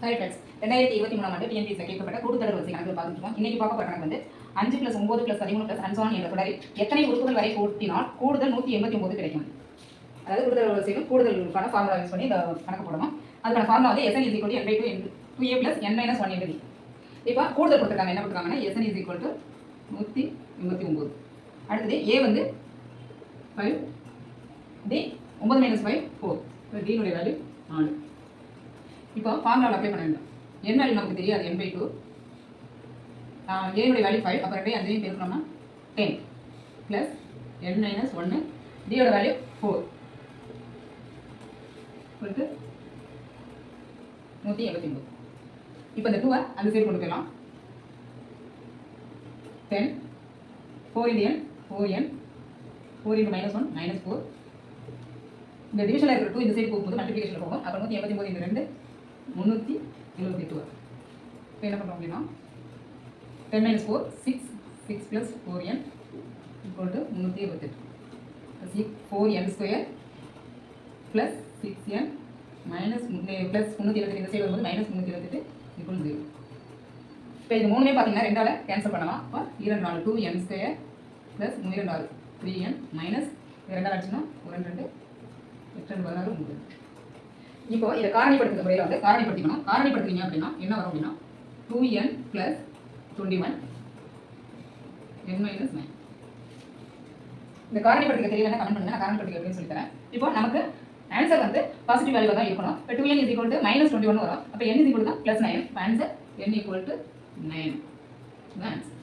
Hi friends ரெண்டாயிரத்தி இருபத்தி மூணாம் ஆண்டு டிஎன்பிஎஸ்ல கேட்கப்பட்ட கூட்டுத்தொடர் வரிசை கணக்கு பார்த்துருக்கோம் இன்னைக்கு பார்க்க போற கணக்கு வந்து அஞ்சு பிளஸ் ஒன்பது பிளஸ் பதிமூணு பிளஸ் அன்சான் என்ற தொடரில் எத்தனை உறுப்புகள் வரை கூட்டினால் கூடுதல் நூற்றி எண்பத்தி ஒன்பது கிடைக்கும்? அதாவது கூடுதல் வரிசையில் கூடுதலுக்கான ஃபார்முலா யூஸ் பண்ணி இந்த கணக்கு போடணும். அதுக்கான ஃபார்முலா வந்து S N is equal to n by two two A plus n minus one என்பது இப்போ கூடுதல் கொடுத்துருக்காங்க. என்ன கொடுத்துருக்காங்கன்னா எஸ்என் இஸ் ஈக்குவல் டு நூற்றி எண்பத்தி ஒம்பது அடுத்தது ஏ வந்து ஃபைவ் டி ஒம்பது மைனஸ் ஃபைவ் ஃபோர் டினுடைய வேல்யூ நாலு. இப்போ ஃபார்முலாவில் அப்ளை பண்ண வேண்டும். என் வேல்யூ நமக்கு தெரியாது? என் பை டூ ஏனுடைய வேல்யூ ஃபைவ் அப்புறம் ரெண்டே அஞ்சையும் பெருக்கணும்னா டென் ப்ளஸ் என் மைனஸ் ஒன்று டியோட வேல்யூ ஃபோர் கொடுத்து நூற்றி எண்பத்தி ஒன்பது. இப்போ இந்த டூவை அந்த சைடு கொண்டு போயிடலாம். Ten four into n four n four into minus one minus four இந்த டிவிஷனில் இருக்கிற டூ இந்த சைடு போகும்போது மல்டிபிகேஷனில் போகும். அப்புறம் நூற்றி எண்பத்தி ஒம்பது இந்த ரெண்டு முந்நூற்றி எழுபத்தி டூ இப்போ என்ன பண்ணுறோம் அப்படின்னா ten minus four six six plus four n equal to முந்நூற்றி எழுபத்தெட்டு six four n square plus six n minus plus முந்நூற்றி இருபத்தி eh, இந்த சைடு வரும்போது மைனஸ் முந்நூற்றி எழுபத்தெட்டு ஈக்குவல் ஜீரோ இப்போ இது மூணுமே பார்த்தீங்கன்னா ரெண்டால் கேன்சல் பண்ணலாம். அப்போ இரண்டு நாலு டூ என் ஸ்கொயர் ப்ளஸ் மூணு இரண்டு ஆறு த்ரீ என் மைனஸ் இது ரெண்டால் அடிச்சுன்னா ஒரு ரெண்டு ரெண்டு எட்டு ரெண்டு பதினாறு ஒன்பது இப்போ இதை காரணிப்படுத்துகிற முறையில் வந்து காரணிப்படுத்திக்கணும். காரணிப்படுத்துறீங்க அப்படின்னா என்ன வரும் அப்படின்னா two n plus twenty one n minus nine இந்த காரணிப்படுத்திக்க தெரியலன்னா கமெண்ட் பண்ணுங்க. நான் காரணிப்படுத்திக்க அப்படின்னு சொல்லி தரேன். இப்போ நமக்கு ஆன்சர் வந்து பாசிட்டிவ் வேல்யூ தான் இருக்கணும். இப்போ two n is equal to minus twenty one வரும். அப்போ என் இஸ் ஈக்குவல் தான் plus nine answer n equal to nine answer